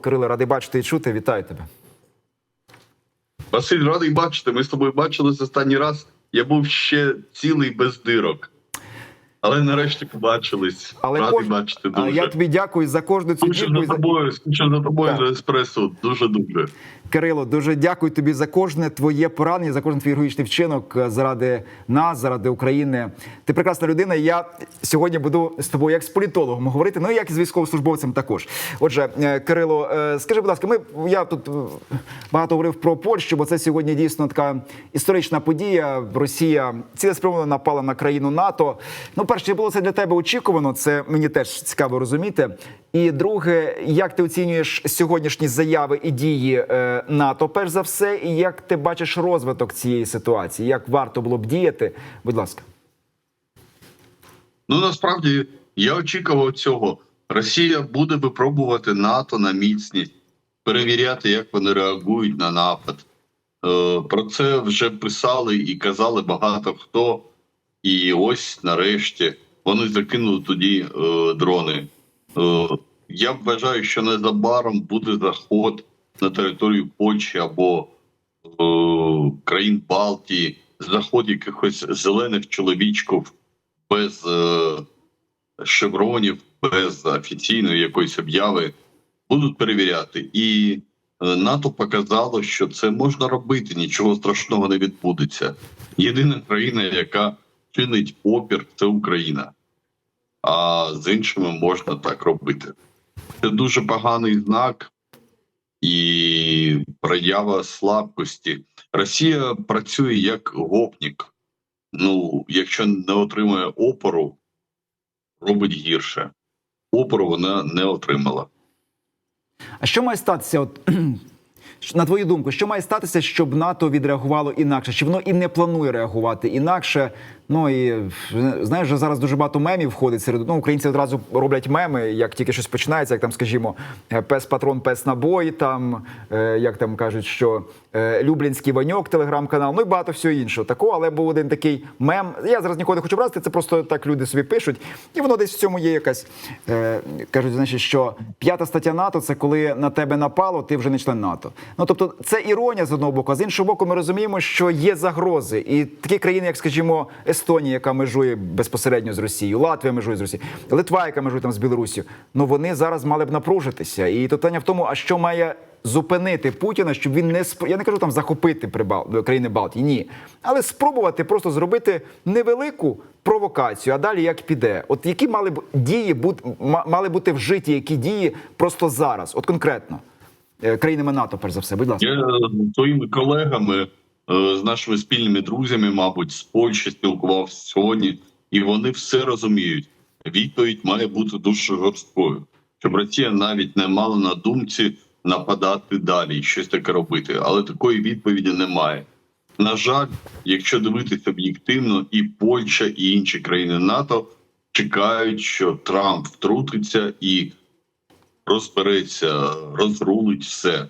Кирило, радий бачити і чути. Вітаю тебе. Василь, радий бачити. Ми з тобою бачились останній раз. Я був ще цілий без дирок. Але нарешті побачились. Але радий кож- бачити А дуже. я тобі дякую за кожну цю Скучив за тобою, скучив за тобою Так. за еспресо. Дуже дуже. Кирило, дуже дякую тобі за кожне твоє поранення, за кожен твій героїчний вчинок е, заради нас, заради України. Ти прекрасна людина. і Я сьогодні буду з тобою як з політологом говорити, ну і як і з військовослужбовцем також. Отже, е, Кирило, е, скажи, будь ласка, ми я тут багато говорив про Польщу, бо це сьогодні дійсно така історична подія. Росія цілеспрямовано напала на країну НАТО. Ну, перше, було це для тебе очікувано? Це мені теж цікаво розуміти. І друге, як ти оцінюєш сьогоднішні заяви і дії е, НАТО, перш за все, і як ти бачиш розвиток цієї ситуації? Як варто було б діяти? Будь ласка. Ну насправді я очікував цього. Росія буде випробувати НАТО на міцність, перевіряти, як вони реагують на напад. Е, Про це вже писали і казали багато хто. І ось нарешті вони закинули тоді е, дрони. Е, я вважаю, що незабаром буде заход на територію Польщі або е, країн Балтії, заход якихось зелених чоловічків без е, шевронів, без офіційної якоїсь обяви будуть перевіряти. І е, НАТО показало, що це можна робити, нічого страшного не відбудеться. Єдина країна, яка чинить опір, це Україна. А з іншими можна так робити. Це дуже поганий знак і проява слабкості. Росія працює як гопнік. Ну, якщо не отримує опору, робить гірше. Опору вона не отримала. А що має статися? От на твою думку, що має статися, щоб НАТО відреагувало інакше? Чи воно і не планує реагувати інакше? Ну і знаєш, зараз дуже багато мемів входить серед ну, українці одразу роблять меми, як тільки щось починається, як там, скажімо, е, пес патрон, пес набой, там е, як там кажуть, що е, Люблінський Ваньок, телеграм-канал, ну і багато всього іншого. Такого, але був один такий мем. Я зараз нікого не хочу вразити, це просто так люди собі пишуть, і воно десь в цьому є якась кажуть, значить, що п'ята стаття НАТО це коли на тебе напало, ти вже не член НАТО. Ну тобто, це іронія з одного боку, а з іншого боку, ми розуміємо, що є загрози, і такі країни, як скажімо, Естонія, яка межує безпосередньо з Росією, Латвія межує з Росією, Литва, яка межує там з Білорусію, ну вони зараз мали б напружитися. І питання в тому, а що має зупинити Путіна, щоб він не спро... я не кажу там захопити прибал... країни Балтії, ні, але спробувати просто зробити невелику провокацію, а далі як піде. От які мали б дії бути мали бути вжиті, які дії просто зараз, от конкретно е, країнами НАТО, перш за все, будь ласка. Я своїми колегами, е, з нашими спільними друзями, мабуть, з Польщі спілкувався сьогодні, і вони все розуміють. Відповідь має бути дуже жорсткою, щоб Росія навіть не мала на думці нападати далі, щось таке робити. Але такої відповіді немає. На жаль, якщо дивитися об'єктивно, і Польща, і інші країни НАТО чекають, що Трамп втрутиться і розбереться, розрулить все.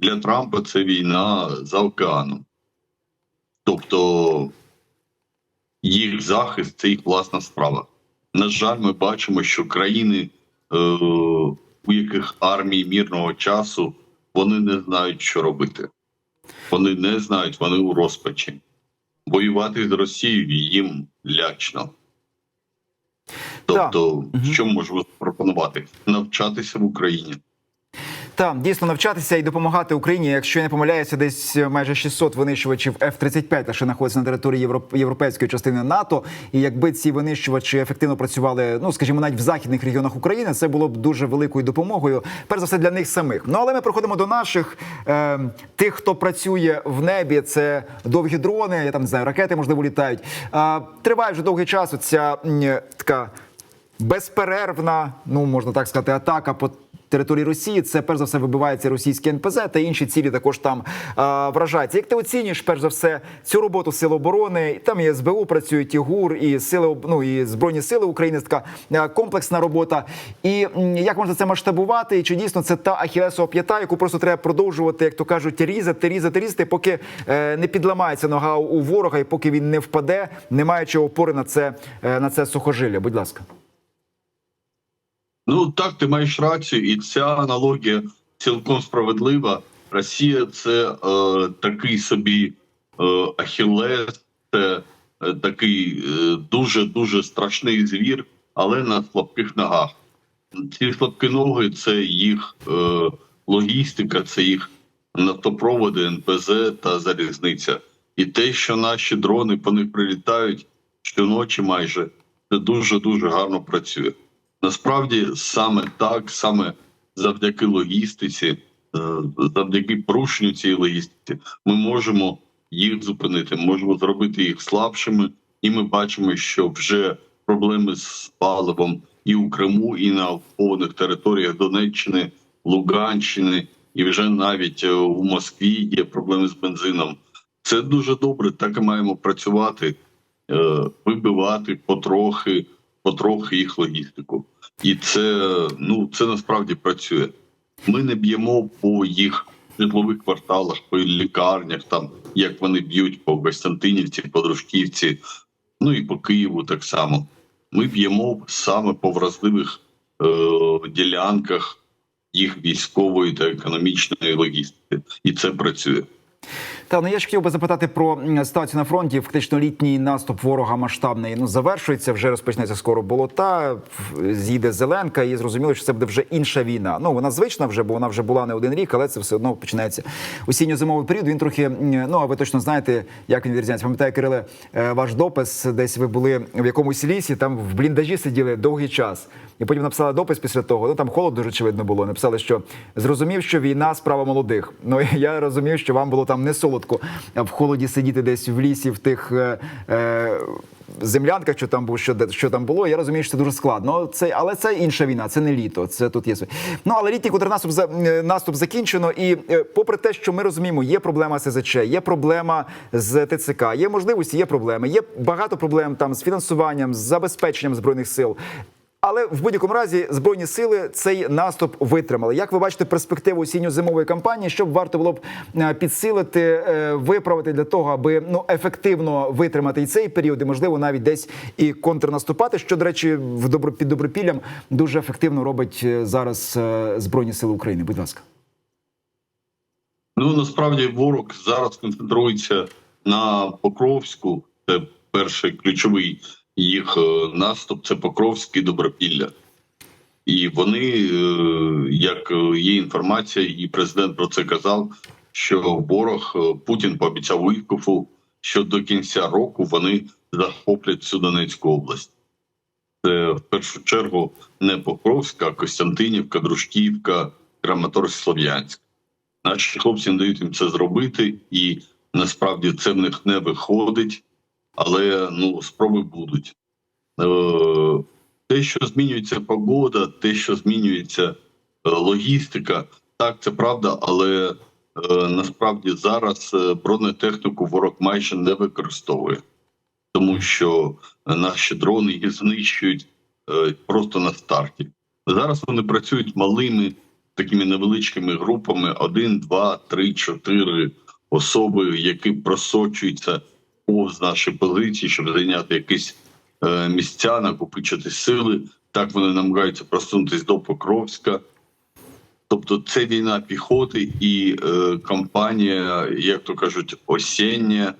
Для Трампа це війна за океаном. Тобто їх захист це їх власна справа. На жаль, ми бачимо, що країни, е, у яких армії мірного часу, вони не знають, що робити. Вони не знають, вони у розпачі. Воювати з Росією їм лячно. Тобто, Мгм. що можемо запропонувати? Навчатися в Україні. Так, дійсно навчатися і допомагати Україні. Якщо я не помиляюся, десь майже 600 винищувачів F-35 лише знаходяться на території Європ- європейської частини НАТО. І якби ці винищувачі ефективно працювали, ну скажімо, навіть в західних регіонах України, це було б дуже великою допомогою. Перш за все для них самих. Ну але ми проходимо до наших е, тих, хто працює в небі. Це довгі дрони, я там не знаю, ракети можливо літають. Е, триває вже довгий час. Оця м, така безперервна, ну можна так сказати, атака по території Росії. Це перш за все вибивається російські НПЗ та інші цілі також там а, вражаються. Як ти оцінюєш перш за все цю роботу сил оборони? Там і СБУ працюють і ГУР, і сили ну, і збройні сили України. Така комплексна робота. І як можна це масштабувати? І чи дійсно це та ахілесова п'ята, яку просто треба продовжувати, як то кажуть, різати, різати, різати, поки е, не підламається нога у ворога, і поки він не впаде, не маючи опори на це е, на це сухожилля. Будь ласка. Ну так, ти маєш рацію, і ця аналогія цілком справедлива. Росія це е, такий собі е, ахілес, це е, такий дуже дуже страшний звір, але на слабких ногах. Ці слабкі ноги це їх е, логістика, це їх нафтопроводи, НПЗ та залізниця. І те, що наші дрони по них прилітають щоночі, майже це дуже дуже гарно працює. Насправді, саме так, саме завдяки логістиці, е, завдяки порушенню цієї логістики, ми можемо їх зупинити, можемо зробити їх слабшими, і ми бачимо, що вже проблеми з паливом і у Криму, і на окупованих територіях Донеччини, Луганщини, і вже навіть е, у Москві є проблеми з бензином. Це дуже добре. Так і маємо працювати, е, вибивати потрохи, потрохи їх логістику. І це ну це насправді працює. Ми не б'ємо по їх житлових кварталах, по лікарнях, там як вони б'ють по Костянтинівці, по Дружківці, ну і по Києву так само. Ми б'ємо саме по вразливих е, ділянках їх військової та економічної логістики, і це працює. Та ну я ж хотів би запитати про ситуацію на фронті. Фактично літній наступ ворога масштабний ну завершується. Вже розпочнеться скоро болота. З'їде Зеленка, і зрозуміло, що це буде вже інша війна. Ну вона звична вже, бо вона вже була не один рік, але це все одно починається осінньо-зимовий період. Він трохи ну а ви точно знаєте, як він відрізняється. Пам'ятаю, Кириле, е, ваш допис, десь ви були в якомусь лісі, там в бліндажі сиділи довгий час. І потім написали допис після того. Ну там холод дуже очевидно було. Написали, що зрозумів, що війна справа молодих. Ну я розумів, що вам було там не солодко а в холоді сидіти десь в лісі, в тих е, е, землянках, що там був, що, що там було. Я розумію, що це дуже складно. Це, але це інша війна, це не літо. Це тут є. Ну але літній контрнаступ за е, наступ закінчено. І е, попри те, що ми розуміємо, є проблема СЗЧ, є проблема з ТЦК, є можливості, є проблеми. Є багато проблем там з фінансуванням, з забезпеченням збройних сил. Але в будь-якому разі збройні сили цей наступ витримали. Як ви бачите перспективу осінньо-зимової кампанії, що б варто було б е, підсилити, е, виправити для того, аби ну ефективно витримати і цей період, і можливо навіть десь і контрнаступати, що до речі, в добро під добропіллям дуже ефективно робить е, зараз збройні сили України. Будь ласка. Ну насправді ворог зараз концентрується на Покровську. Це перший ключовий їх е, наступ. Це Покровське Добропілля. І вони, е, як е, є інформація, і президент про це казав, що ворог Путін пообіцяв Уйкофу, що до кінця року вони захоплять всю Донецьку область. Це в першу чергу не Покровська, а Костянтинівка, Дружківка, Краматорськ, Слов'янськ. Наші хлопці не дають їм це зробити, і насправді це в них не виходить, але ну спроби будуть. Е, те, що змінюється погода, те, що змінюється е, логістика, так це правда, але е, насправді зараз бронетехніку ворог майже не використовує, тому що наші дрони їх знищують просто на старті. Зараз вони працюють малими такими невеличкими групами: один, два, три, чотири особи, які просочуються повз наші позиції, щоб зайняти якісь е, місця, накопичити сили. Так вони намагаються просунутися до Покровська. Тобто це війна піхоти і е, кампанія, як то кажуть, осіння,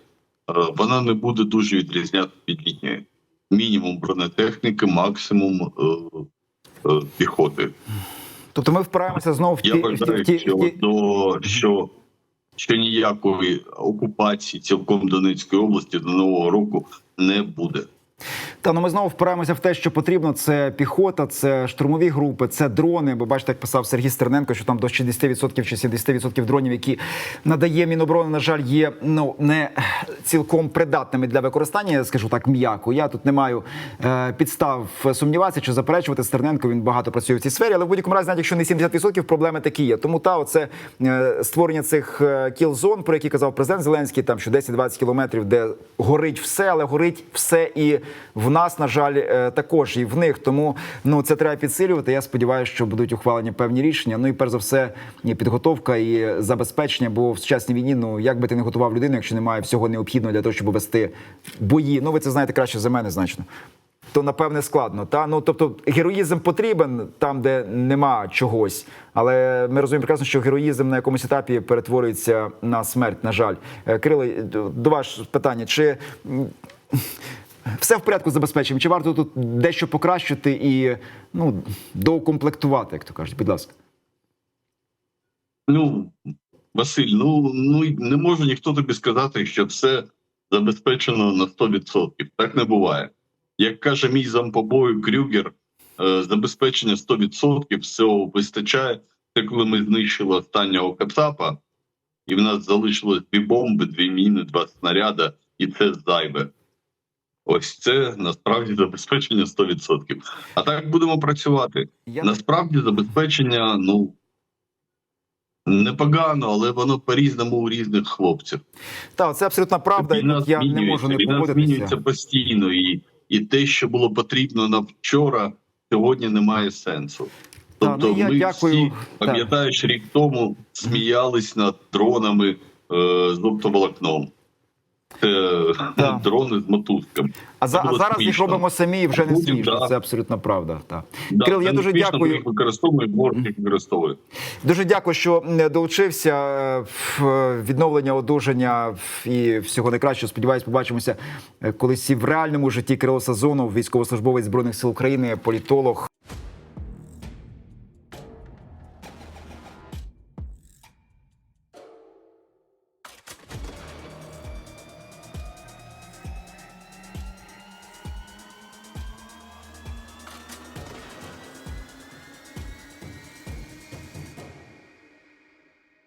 е, вона не буде дуже відрізняти від літньої. Мінімум бронетехніки, максимум е, е, піхоти. Тобто ми впираємося знову в ті, Я вважаю, що, до, що, що ніякої окупації цілком Донецької області до нового року не буде. Та ну ми знову впираємося в те, що потрібно. Це піхота, це штурмові групи, це дрони. Бо бачите, як писав Сергій Стерненко, що там до 60% чи 70% дронів, які надає Міноборони, на жаль, є ну не цілком придатними для використання. Я скажу так м'яко. Я тут не маю е, підстав сумніватися чи заперечувати Стерненко. Він багато працює в цій сфері, але в будь-якому разі, навіть якщо не 70%, проблеми такі є. Тому та оце е, створення цих е, кіл-зон, про які казав президент Зеленський, там що 10-20 кілометрів, де горить все, але горить все і в нас, на жаль, е, також і в них. Тому ну це треба підсилювати. Я сподіваюся, що будуть ухвалені певні рішення. Ну і перш за все, підготовка і забезпечення. Бо в сучасній війні, ну як би ти не готував людину, якщо немає всього необхідного для того, щоб вести бої. Ну ви це знаєте краще за мене, значно. то напевне складно. Та ну тобто героїзм потрібен там, де нема чогось. Але ми розуміємо прекрасно, що героїзм на якомусь етапі перетворюється на смерть. На жаль, Е, Кирило, до вас питання: чи все в порядку з забезпеченням? Чи варто тут дещо покращити і ну доукомплектувати, як то кажуть? Будь ласка. Ну, Василь, ну, ну не може ніхто тобі сказати, що все забезпечено на 100%. Так не буває. Як каже мій зампобою Крюгер, е, забезпечення 100% всього вистачає. Це коли ми знищили останнього Кацапа, і в нас залишилось дві бомби, дві міни, два снаряда, і це зайве. Ось це насправді забезпечення 100%. А так будемо працювати. Насправді забезпечення, ну непогано, але воно по-різному у різних хлопців. Так, це абсолютна правда, Війна я не можу не війна змінюється постійно, і, і те, що було потрібно на вчора, сьогодні не має сенсу. Та, Тобто, ну, я ми дякую. всі, пам'ятаєш, рік тому сміялись над дронами е, з оптоволокном. Це дрони з мотузками. А, за, а зараз їх робимо самі і вже не смішно. да. Це абсолютно правда. Так. Да, Кирил, я дуже смішно, дякую. ми їх використовуємо, їх. Дуже дякую, що долучився е, в е, відновлення одужання і всього найкращого. Сподіваюсь, побачимося е, колись і в реальному житті. Кирило Сазонов, військовослужбовець збройних сил України, політолог.